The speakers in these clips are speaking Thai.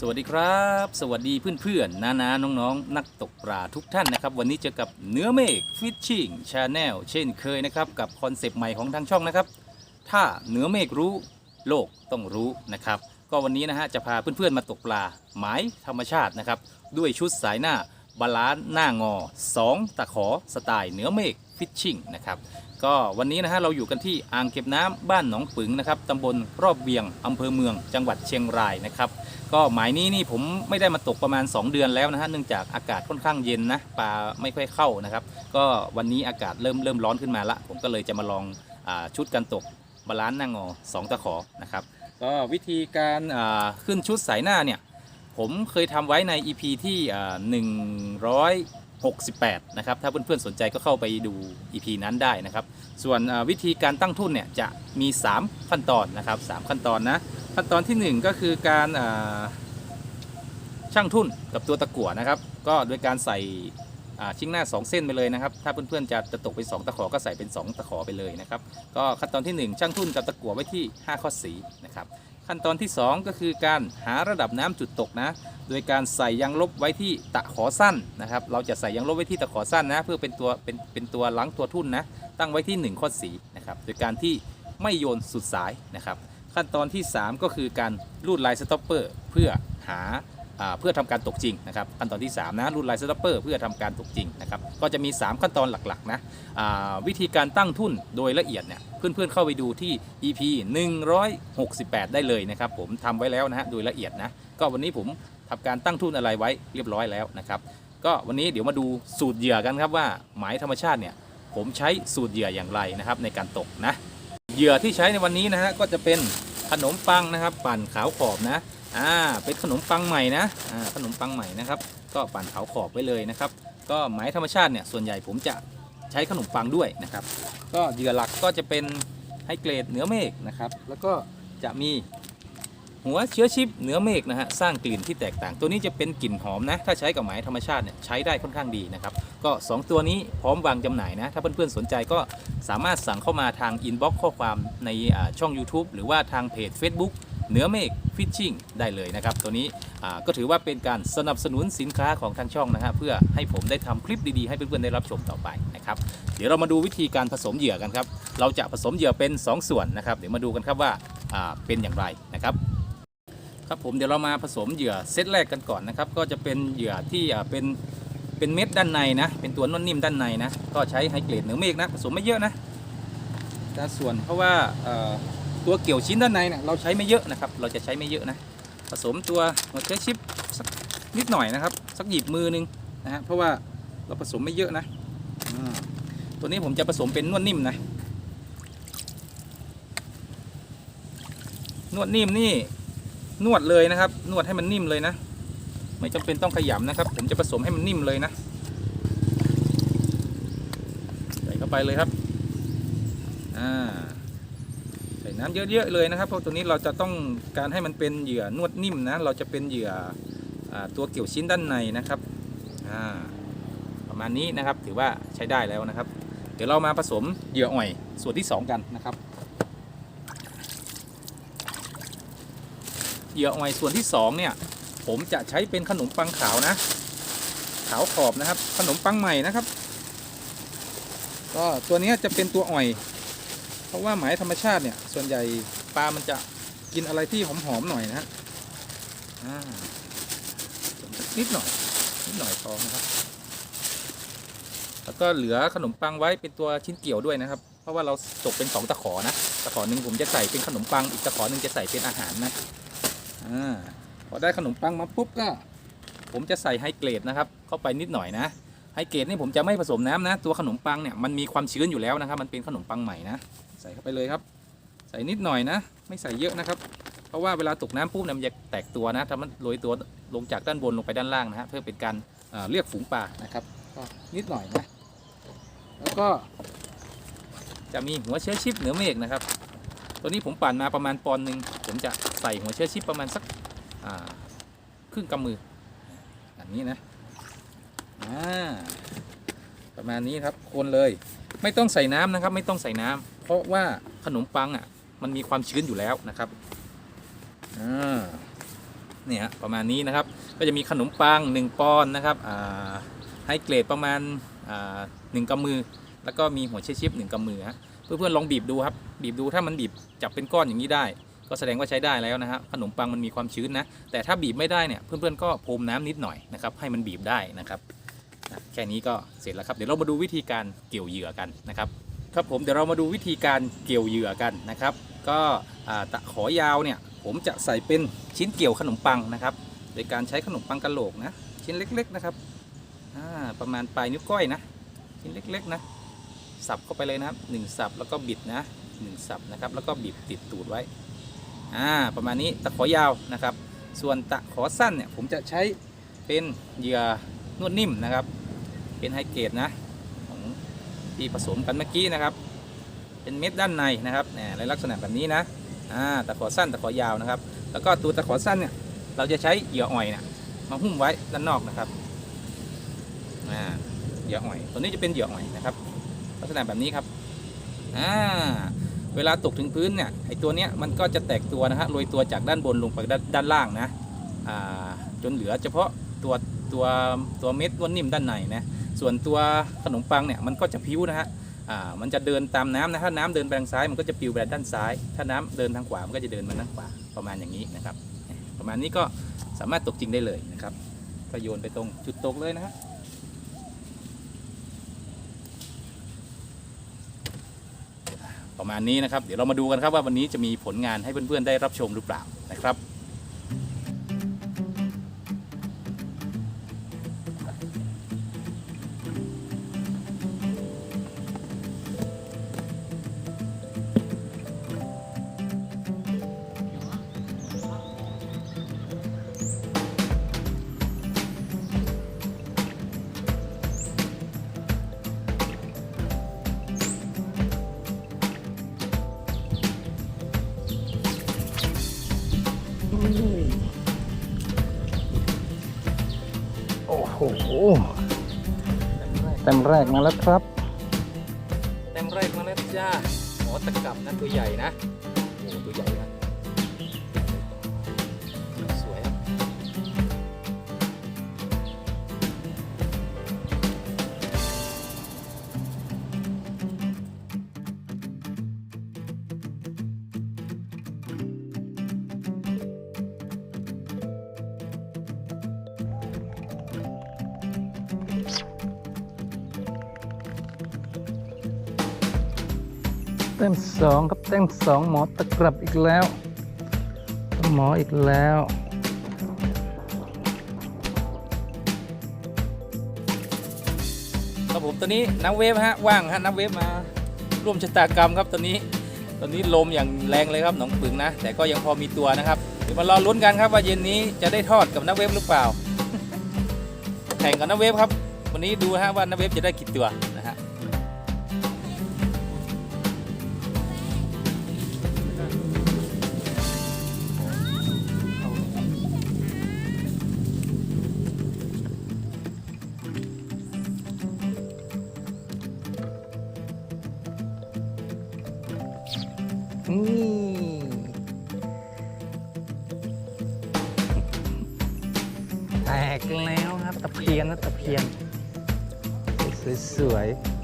สวัสดีครับ สวัสดีเพื่อนๆน้าน้องๆ นักตกปลาทุกท่านนะครับ วันนี้เจอกับเนื้อเมฆฟิชชิ่งชาแนลเช่นเคยนะครับ กับคอนเซปต์ใหม่ของทางช่องนะครับ ถ้าเนื้อเมฆรู้โลกต้องรู้นะครับ ก็วันนี้นะฮะจะพาเพื่อนๆมาตกปลาหมายธรรมชาตินะครับ ด้วยชุดสายหน้าบาลานหน้างอ 2 ตะขอสไตล์เนื้อเมฆฟิชชิ่งนะครับก็วันนี้นะฮะเราอยู่กันที่อ่างเก็บน้ำบ้านหนองปึงนะครับตำบลรอบเวียงอำเภอเมืองจังหวัดเชียงรายนะครับ ก็หมายนี้นี่ผมไม่ได้มาตกประมาณ 2 เดือนแล้วนะฮะเนื่องจากอากาศค่อนข้างเย็นนะปลาไม่ค่อยเข้านะครับ ก็วันนี้อากาศเริ่มเริ่มร้อนขึ้นมาละ ผมก็เลยจะมาลองอชุดการตกบาลานซ์หน้างอสองตะขอนะครับก็วิธีการขึ้นชุดสายหน้าเนี่ยผมเคยทำไว้ใน EP ที่หนึ่งร้อย 68 นะครับ ถ้าเพื่อนๆสนใจก็เข้าไปดู EP นั้นได้นะครับ ส่วนวิธีการตั้งทุ่นเนี่ยจะมี 3 ขั้นตอนนะครับ 3 ขั้นตอนนะ ขั้นตอนทีหนึ่1 ก็คือการช่างทุ่นกับตัวตะกั่วนะครับ ก็โดยการใส่ชิ้งหน้า 2 เส้นไปเลยนะครับ ถ้าเพื่อนๆจะจะตกเป็น 2 ตะขอก็ใส่เป็น 2 ตะขอไปเลยนะครับ ก็ขั้นตอนทีหนึ่1 ช่างทุ่นกับตะกั่วไว้ที่ 5 ข้อสีนะครับ ขั้นตอนที่ 2 ก็คือการหาระดับน้ำจุดตกนะ โดยการใส่ยางลบไว้ที่ตะขอสั้นนะครับ เราจะใส่ยางลบไว้ที่ตะขอสั้นนะ เพื่อเป็นตัวเป็นเป็นตัวล้างตัวทุ่นนะ ตั้งไว้ที่ 1 ข้อสีนะครับ โดยการที่ไม่โยนสุดสายนะครับ ขั้นตอนที่ 3 ก็คือการรูดลายสต็อปเปอร์เพื่อหา เพื่อทำการตกจริงนะครับขั้นตอนที่ 3 นะรูดลายสต็อปเปอร์เพื่อทำการตกจริงนะครับก็จะมี 3 ขั้นตอนหลักๆนะวิธีการตั้งทุ่นโดยละเอียดเนี่ยเพื่อนๆเข้าไปดูที่ EP 168 ได้เลยนะครับผมทำไว้แล้วนะฮะโดยละเอียดนะก็วันนี้ผมทำการตั้งทุนอะไรไว้เรียบร้อยแล้วนะครับก็วันนี้เดี๋ยวมาดูสูตรเหยื่อกันครับว่าหมายธรรมชาติเนี่ยผมใช้สูตรเหยื่ออย่างไรนะครับในการตกนะเหยื่อที่ใช้ในวันนี้นะฮะก็จะเป็นขนมปังนะครับ ปั่นขาวขอบนะ อ่าเป็นขนมปังใหม่นะอ่าขนมปังใหม่นะครับ ก็ปั่นเขาขอบไว้เลยนะครับ ก็หมายธรรมชาติเนี่ยส่วนใหญ่ผมจะใช้ขนมปังด้วยนะครับ ก็เหยื่อหลักก็จะเป็นไฮเกรดเหนือเมฆนะครับ แล้วก็จะมีหัวเชื้อชิปเหนือเมฆนะฮะสร้างกลิ่นที่แตกต่าง ตัวนี้จะเป็นกลิ่นหอมนะ ถ้าใช้กับหมายธรรมชาติเนี่ยใช้ได้ค่อนข้างดีนะครับ ก็สองตัวนี้พร้อมวางจำหน่ายนะ ถ้าเพื่อนๆสนใจก็สามารถสั่งเข้ามาทางอินบ็อกซ์ข้อความในช่อง YouTube หรือว่าทางเพจ Facebook เหนือเมฆฟิชชิ่งได้เลยนะครับ ตัวนี้ก็ถือว่าเป็นการสนับสนุนสินค้าของทางช่องนะฮะเพื่อให้ผมได้ทำคลิปดีๆให้เพื่อนๆได้รับชมต่อไปนะครับเดี๋ยวเรามาดูวิธีการผสมเหยื่อกันครับเราจะผสมเหยื่อเป็น 2 ส่วนนะครับ เดี๋ยวมาดูกันครับว่าเป็นอย่างไรนะครับครับผมเดี๋ยวเรามาผสมเหยื่อเซตแรกกันก่อนนะครับ ก็จะเป็นเหยื่อที่เป็นเป็นเม็ดด้านในนะ เป็นตัวนวลนิ่มด้านในนะ ก็ใช้ไฮเกรดเหนือเมฆนะ ผสมไม่เยอะนะแต่ส่วนเพราะว่า ตัวเกี่ยวชิ้นด้านในเนี่ยเราใช้ไม่เยอะนะครับ เราจะใช้ไม่เยอะนะ ผสมตัวหัวเชื้อชิปสักนิดหน่อยนะครับ สักหยิบมือนึงนะฮะเพราะว่าเราผสมไม่เยอะนะตัวนี้ผมจะผสมเป็นนวดนิ่มนะ นวดนิ่มนี่นวดเลยนะครับ นวดให้มันนิ่มเลยนะ ไม่จำเป็นต้องขยำนะครับ ผมจะผสมให้มันนิ่มเลยนะใส่เข้าไปเลยครับอ่า น้ำเยอะๆเลยนะครับ เพราะตัวนี้เราจะต้องการให้มันเป็นเหยื่อนวดนิ่มนะ เราจะเป็นเหยื่ออตัวเกี่ยวชิ้นด้านในนะครับประมาณนี้นะครับถือว่าใช้ได้แล้วนะครับ เดี๋ยวเรามาผสมเหยื่ออ่อยส่วนที่สองกันนะครับเหยื่อออยส่วนที่สองเนี่ย ผมจะใช้เป็นขนมปังขาวนะ ขาวขอบนะครับ ขนมปังใหม่นะครับ ก็ตัวนี้จะเป็นตัวอ่อย เพราะว่าหมายธรรมชาติเนี่ย ส่วนใหญ่ปลามันจะกินอะไรที่หอมๆหน่อยนะฮะนิดหน่อยนิดหน่อยพอนะครับ แล้วก็เหลือขนมปังไว้เป็นตัวชิ้นเกี่ยวด้วยนะครับ เพราะว่าเราตกเป็นสองตะขอนะตะขอหนึ่งผมจะใส่เป็นขนมปังอีกตะขอหนึ่งจะใส่เป็นอาหารนะอาพอได้ขนมปังมาปุ๊บก็ ผมจะใส่ไฮเกรดนะครับ เข้าไปนิดหน่อยนะ ไฮเกรดนี่ผมจะไม่ผสมน้ำนะ ตัวขนมปังเนี่ยมันมีความชื้นอยู่แล้วนะครับ มันเป็นขนมปังใหม่นะ ใส่เข้าไปเลยครับ ใส่นิดหน่อยนะ ไม่ใส่เยอะนะครับ เพราะว่าเวลาตกน้ำปุ๊บเนี่ยมันจะแตกตัวนะถ้ามันโรยตัวลงจากด้านบนลงไปด้านล่างนะฮะเพื่อเป็นการเอ่อเรียกฝูงปลานะครับก็นิดหน่อยนะ แล้วก็ จะมีหัวเชื้อชิปเหนือเมฆนะครับ ตัวนี้ผมปั่นมาประมาณปอนหนึ่งผมจะใส่หัวเชื้อชิปประมาณสักครึ่งกำมือแบบนี้นะ ประมาณนี้ครับคนเลย ไม่ต้องใส่น้ำนะครับ ไม่ต้องใส่น้ำเพราะว่าขนมปังอะ มันมีความชื้นอยู่แล้วนะครับเนี่ยประมาณนี้นะครับ ก็จะมีขนมปัง1ปอนด์นะครับให้เกรดประมาณหนึ่งกำมือ แล้วก็มีหัวเชชิปหนึ่งกำมือฮะเพื่อนๆลองบีบดูครับ บีบดูถ้ามันบีบจับเป็นก้อนอย่างนี้ได้ ก็แสดงว่าใช้ได้แล้วนะฮะขนมปังมันมีความชื้นนะ แต่ถ้าบีบไม่ได้เนี่ยเพื่อนๆก็พรมน้ำนิดหน่อยนะครับให้มันบีบได้นะครับ แค่นี้ก็เสร็จแล้วครับ เดี๋ยวเรามาดูวิธีการเกี่ยวเหยื่อกันนะครับครับผมเดี๋ยวเรามาดูวิธีการเกี่ยวเหยื่อกันนะครับ ก็ตะขอยาวเนี่ยผมจะใส่เป็นชิ้นเกี่ยวขนมปังนะครับ โดยการใช้ขนมปังกะโหลกนะชิ้นเล็ก ๆนะครับประมาณปลายนิ้วก้อยนะชิ้นเล็กๆนะสับเข้าไปเลยนะครับหนึ่งสับแล้วก็บิดนะหนึ่งสับนะครับแล้วก็บีบติดตูดไว้อ่าประมาณนี้ตะขอยาวนะครับ ส่วนตะขอสั้นเนี่ยผมจะใช้เป็นเหยื่อนวดนิ่มนะครับ เป็นไฮเกรดนะของที่ผสมกันเมื่อกี้นะครับ เป็นเม็ดด้านในนะครับเนี่ยในลักษณะแบบนี้นะอ่าตะขอสั้นตะขอยาวนะครับ แล้วก็ตัวตะขอสั้นเนี่ยเราจะใช้เหยื่ออ่อยเนี่ยมาหุ้มไว้ด้านนอกนะครับอ่าเหยื่ออ่อยตัวนี้จะเป็นเหยื่ออ่อยนะครับ ลักษณะแบบนี้ครับอ่าเวลาตกถึงพื้นเนี่ยไอตัวเนี้ยมันก็จะแตกตัวนะฮะโรยตัวจากด้านบนลงไปด้านด้านล่างนะอ่าจนเหลือเฉพาะตัวตัวตัวเม็ดวลนิ่มด้านในนะ ส่วนตัวขนมปังเนี่ยมันก็จะพิ้วนะฮะอ่ามันจะเดินตามน้ำนะถ้าน้ำเดินไปทางซ้ายมันก็จะปิวไปด้านซ้าย ถ้าน้ำเดินทางขวามันก็จะเดินมาด้านขวาประมาณอย่างนี้นะครับ ประมาณนี้ก็สามารถตกจริงได้เลยนะครับก็โยนไปตรงจุดตกเลยนะฮะประมาณนี้นะครับ เดี๋ยวเรามาดูกันครับว่าวันนี้จะมีผลงานให้เพื่อนๆได้รับชมหรือเปล่านะครับ โอ้โหเต็มแรกมาแล้วครับ เต็มแรกมาแล้วจ้าหมอตะกับนะตัวใหญ่นะ เต็มสองครับเต็มสองหมอตะกรับอีกแล้ว หมออีกแล้วครับผมตอนนี้น้ำเวฟฮะว่างฮะน้ำเวฟมา ร่วมชะตากรรมครับตอนนี้ ตอนนี้ลมอย่างแรงเลยครับหนองปึงนะ แต่ก็ยังพอมีตัวนะครับเดี๋ยวมารอลุ้นกันครับว่าเย็นนี้จะได้ทอดกับน้ำเวฟหรือเปล่า แข่งกับน้ำเวฟครับ วันนี้ดูฮะว่าน้ำเวฟจะได้กี่ตัว กแล้วครับตะเพียนนะตะเพียน สวยๆ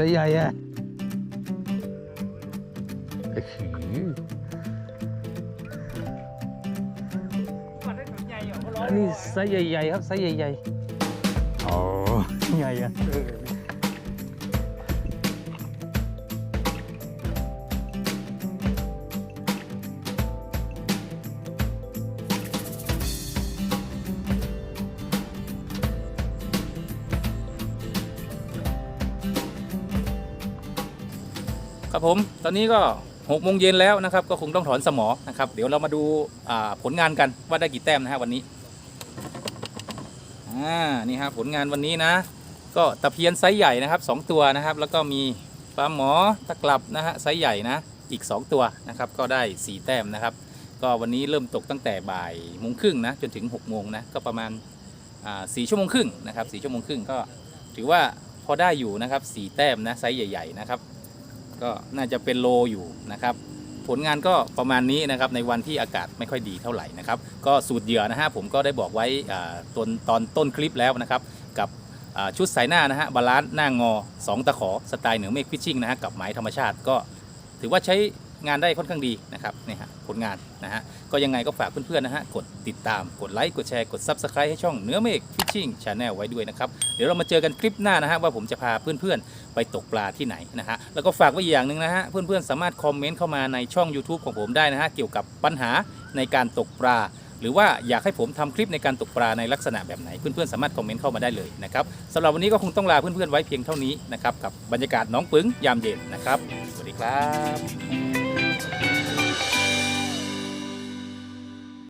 สียใหญ่อะโอ้โหอันนี้ไซส์ใหญ่ๆครับไซส์ใหญ่ๆอ๋อใหญ่อะ ครับผมตอนนี้ก็หกโมงเย็นแล้วนะครับ ก็คงต้องถอนสมอนะครับ เดี๋ยวเรามาดูผลงานกันว่าได้กี่แต้มนะฮะวันนี้อ่านี่ฮะผลงานวันนี้นะ ก็ตะเพียนไซส์ใหญ่นะครับสองตัวนะครับ แล้วก็มีปลาหมอตะกลับนะฮะไซส์ใหญ่นะอีก 2 ตัวนะครับ ก็ได้ 4 แต้มนะครับ ก็วันนี้เริ่มตกตั้งแต่บ่ายโมงครึ่งนะจนถึง6กโมงนะก็ประมาณสี่ชั่วโมงครึ่งนะครับสี่ชั่วโมงครึ่งก็ถือว่าพอได้อยู่นะครับสี่แต้มนะไซส์ใหญ่ ๆ นะครับ ก็น่าจะเป็นโลอยู่นะครับ ผลงานก็ประมาณนี้นะครับในวันที่อากาศไม่ค่อยดีเท่าไหร่นะครับ ก็สูตรเหยื่อนะฮะผมก็ได้บอกไว้ตอนตอนต้นคลิปแล้วนะครับ กับชุดสายหน้านะฮะบาลานซ์หน้างอ 2 ตะขอสไตล์เหนือเมฆฟิชชิ่งนะฮะกับหมายธรรมชาติก็ถือว่าใช้ งานได้ค่อนข้างดีนะครับนี่ฮะผลงานนะฮะก็ยังไงก็ฝากเพื่อนๆนะฮะกดติดตามกดไลค์กดแชร์กด Subscribe ให้ช่องเนื้อเมฆฟิชชิ่งชาแนลไว้ด้วยนะครับเดี๋ยวเรามาเจอกันคลิปหน้านะฮะว่าผมจะพาเพื่อนๆ ไปตกปลาที่ไหนนะฮะแล้วก็ฝากไว้อีกอย่างหนึ่งนะฮะเพื่อนๆสามารถคอมเมนต์เข้ามาในช่อง YouTube ของผมได้นะฮะเกี่ยวกับปัญหาในการตกปลาหรือว่าอยากให้ผมทำคลิปในการตกปลาในลักษณะแบบไหนเพื่อนๆสามารถคอมเมนต์เข้ามาได้เลยนะครับสำหรับวันนี้ก็คงต้องลาเพื่อนๆไว้เพียงเท่านี้นะครับกับบรรยากาศน้องปึ้งยามเย็นนะครับ สวัสดีครับ